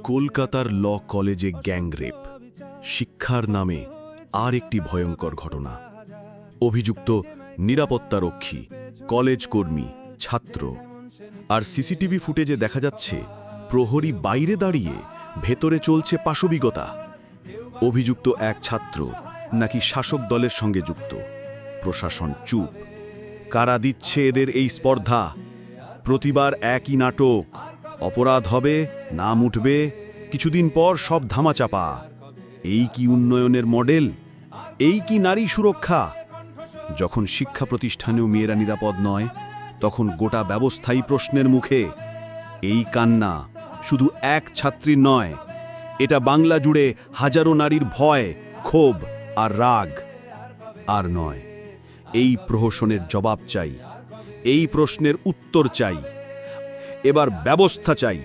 কলকাতার ল কলেজে গ্যাংরেপ। শিক্ষার নামে আর একটি ভয়ঙ্কর ঘটনা। অভিযুক্ত নিরাপত্তারক্ষী, কলেজ কর্মী, ছাত্র। আর সিসিটিভি ফুটেজে দেখা যাচ্ছে, প্রহরী বাইরে দাঁড়িয়ে ভেতরে চলছে পাশবিকতা। অভিযুক্ত এক ছাত্র নাকি শাসক দলের সঙ্গে যুক্ত। প্রশাসন চুপ। কারা দিচ্ছে এদের এই স্পর্ধা? প্রতিবার একই নাটক। অপরাধ হবে, নাম উঠবে, কিছুদিন পর সব ধামাচাপা। এই কি উন্নয়নের মডেল? এই কি নারী সুরক্ষা? যখন শিক্ষা প্রতিষ্ঠানেও মেয়েরা নিরাপদ নয়, তখন গোটা ব্যবস্থাই প্রশ্নের মুখে। এই কান্না শুধু এক ছাত্রীর নয়, এটা বাংলা জুড়ে হাজারো নারীর ভয়, ক্ষোভ আর রাগ। আর নয়, এই প্রহসনের জবাব চাই, এই প্রশ্নের উত্তর চাই। এবার ব্যবস্থা চাই।